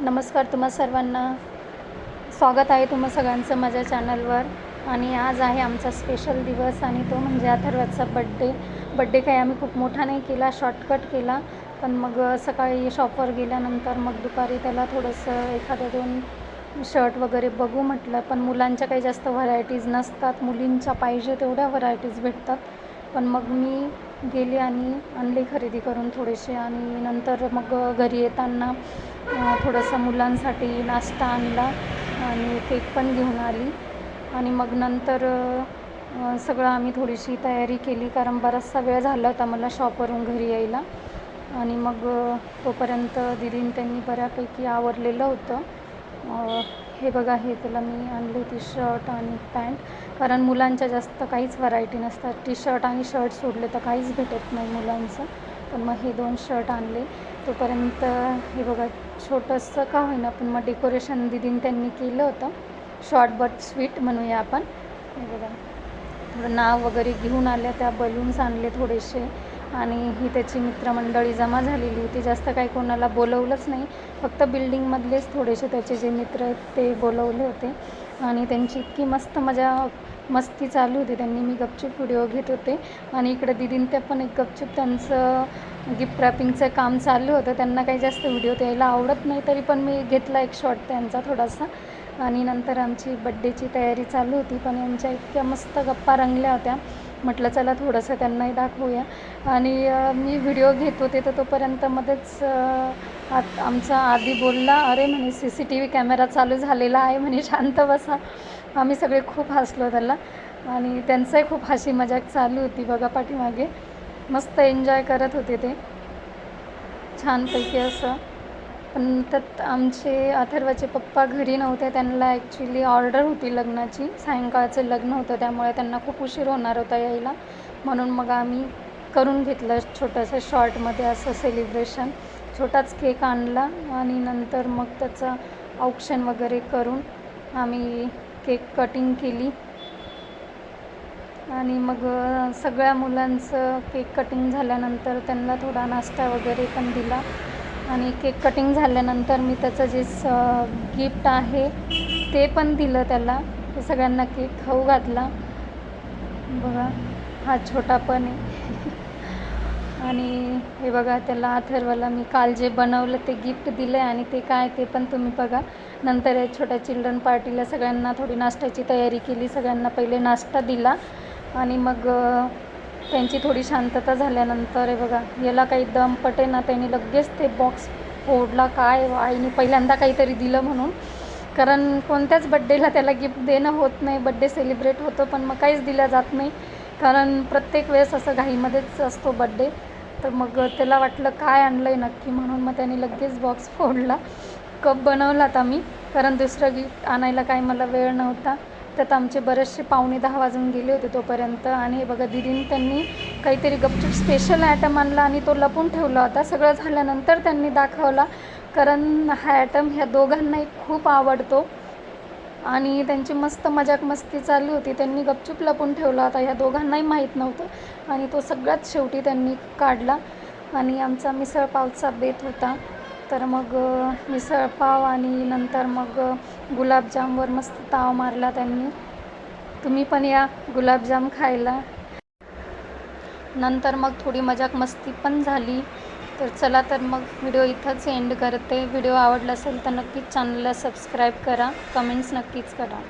नमस्कार तुम्हा सर्वांना. स्वागत आहे तुम्हा सगळ्यांचं माझ्या चॅनलवर. आणि आज आहे आमचा स्पेशल दिवस आणि तो म्हणजे अथर्वाचा बड्डे बड्डे काही आम्ही खूप मोठा नाही केला शॉर्टकट केला. पण मग सकाळी शॉपवर गेल्यानंतर मग दुपारी त्याला थोडंसं एखादं दोन शर्ट वगैरे बघू म्हटलं. पण मुलांच्या काही जास्त व्हरायटीज नसतात. मुलींच्या पाहिजे तेवढ्या व्हरायटीज भेटतात. पण मग मी गेले आणि आणले खरेदी करून थोडेसे आणि नंतर मग घरी येताना थोडंसं मुलांसाठी नाश्ता आणला आणि केक पण घेऊन आली. आणि मग नंतर सगळं आम्ही थोडीशी तयारी केली कारण बराचसा वेळ झाला होता मला शॉपवरून घरी यायला. आणि मग तोपर्यंत दिदीने त्यांनी बऱ्यापैकी आवरलेलं होतं. हे बघा हे त्याला मी आणली होती शर्ट आणि पॅन्ट कारण मुलांच्या जास्त काहीच व्हरायटी नसतात. टी शर्ट आणि शर्ट सोडले तर काहीच भेटत नाही मुलांचं. पण मग हे दोन शर्ट आणले. तोपर्यंत हे बघा छोटंसं का होईना पण मग डेकोरेशन दिदीन त्यांनी केलं होतं. शॉर्ट बट स्वीट म्हणूया आपण. हे बघा. थोडं नाव वगैरे घेऊन आल्या त्या बलून्स आणले थोडेसे. आणि ही त्याची मित्रमंडळी जमा झालेली होती. जास्त काही कोणाला बोलवलंच नाही. फक्त बिल्डिंगमधलेच थोडेसे त्याचे जे मित्र आहेत ते बोलवले होते. आणि त्यांची इतकी मस्त मजा मस्ती चालू होती. त्यांनी मी गपचूप व्हिडिओ घेत होते. आणि इकडे दिदीन पण एक गपचूप त्यांचं गिफ्ट रॅपिंगचं काम चालू होतं. त्यांना काही जास्त व्हिडिओ द्यायला आवडत नाही तरी पण मी घेतला एक शॉट त्यांचा थोडासा. आणि नंतर आमची बड्डेची तयारी चालू होती. पण यांच्या इतक्या मस्त गप्पा रंगल्या होत्या. म्हटलं चला थोडंसं त्यांनाही दाखवूया. आणि मी व्हिडिओ घेत होते तर तोपर्यंत मध्येच आत आमचा आधी बोलला अरे म्हणे C C T V camera चालू झालेला आहे म्हणे शांत बसा. आम्ही सगळे खूप हसलो त्याला. आणि त्यांचंही खूप हसी मजाक चालू होती बघा पाठीमागे. मस्त एन्जॉय करत होते ते. छानपैकी असं. पण त्यात आमचे अथर्वाचे पप्पा घरी नव्हते त्यांना ॲक्च्युली ऑर्डर होती लग्नाची. सायंकाळचं लग्न होतं त्यामुळे त्यांना खूप उशीर होणार होता यायला. म्हणून मग आम्ही करून घेतलं छोटंसं शॉर्टमध्ये असं सेलिब्रेशन छोटाच केक आणला आणि नंतर मग त्याचं औक्षण वगैरे करून आम्ही केक कटिंग केली. आणि मग सगळ्या मुलांचं केक कटिंग झाल्यानंतर त्यांना थोडा नाश्ता वगैरे पण दिला. आणि केक कटिंग झाल्यानंतर मी त्याचं जे स गिफ्ट आहे ते पण दिलं त्याला. ते सगळ्यांना केक खाऊ घातला. बघा हा छोटा पण आहे. आणि हे बघा त्याला अथर्वला मी काल जे बनवलं ते गिफ्ट दिलं आहे आणि ते काय ते पण तुम्ही बघा. नंतर या छोट्या चिल्ड्रन पार्टीला सगळ्यांना थोडी नाश्त्याची तयारी केली. सगळ्यांना पहिले नाश्ता दिला. आणि मग त्यांची थोडी शांतता झाल्यानंतर हे बघा याला काही दम पटे ना त्याने लगेच ते बॉक्स फोडला काय आईने पहिल्यांदा काहीतरी दिलं म्हणून. कारण कोणत्याच बड्डेला त्याला गिफ्ट देणं होत नाही बड्डे सेलिब्रेट होतो पण मग काहीच दिलं जात नाही. कारण प्रत्येक वेळेस असं घाईमध्येच असतो बड्डे तर मग त्याला वाटलं काय आणलं आहे नक्की म्हणून मग त्याने लगेच बॉक्स फोडला. कप बनवलात आम्ही कारण दुसरं गिफ्ट आणायला काही मला वेळ नव्हता. त्यात आमचे बरेचसे पावणे दहा वाजून गेले होते तोपर्यंत. आणि हे बघा दिदीने त्यांनी काहीतरी गपचूप स्पेशल आयटम आणला आणि तो लपून ठेवला होता. सगळं झाल्यानंतर त्यांनी दाखवला. कारण हा आयटम ह्या दोघांनाही खूप आवडतो. आणि त्यांची मस्त मजाक मस्ती चालली होती. त्यांनी गपचूप लपून ठेवला होता. ह्या दोघांनाही माहीत नव्हतं. आणि तो सगळ्यात शेवटी त्यांनी काढला. आणि आमचा मिसळ पावचा बेत होता. तर मग मिसळपाव आणि नंतर मग गुलाबजामवर मस्त ताव मारला त्यांनी. तुम्ही पण या गुलाबजाम खायला. नंतर मग थोडी मजाक मस्ती पण झाली. तर चला तर मग व्हिडिओ इथंच एंड करते. व्हिडिओ आवडला असेल तर नक्कीच चॅनलला सबस्क्राईब करा. कमेंट्स नक्कीच करा.